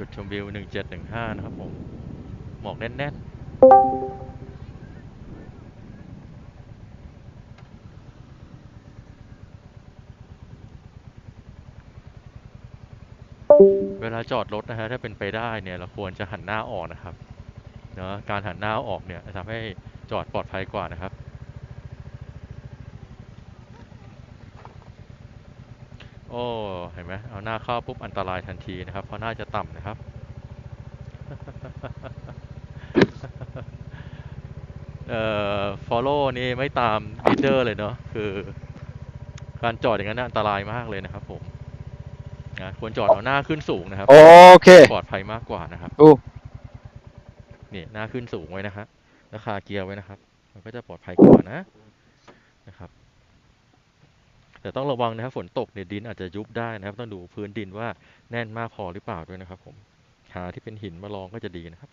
จุดชมวิวหนึ่งเจ็ดหนึ่งห้านะครับผม หมอกแน่นๆเวลาจอดรถนะฮะถ้าเป็นไปได้เนี่ยเราควรจะหันหน้าออกนะครับเนอะการหันหน้าออกเนี่ยจะทำให้จอดปลอดภัยกว่านะครับ โอ้เห็นไหมเอาหน้าเข้าปุ๊บอันตรายทันทีนะครับ เพราะหน้าจะต่ำนะครับ เอ่อ follow นี่ไม่ตาม leader เลยเนาะคือการจอดอย่างนั้นนะอันตรายมากเลยนะครับ ผมนะควรจอดเอาหน้าขึ้นสูงนะครับ โอเค ปลอดภัยมากกว่านะครับดูนี่หน้าขึ้นสูงไว้นะครับแล้วคาเกียร์ไว้นะครับ มันก็จะปลอดภัยกว่านะนะครับ แต่ต้องระวังนะครับฝนตกเนี่ยดินอาจจะยุบได้นะครับ ต้องดูพื้นดินว่าแน่นมากพอหรือเปล่าด้วยนะครับ ผมหาที่เป็นหินมาลองก็จะดีนะครับ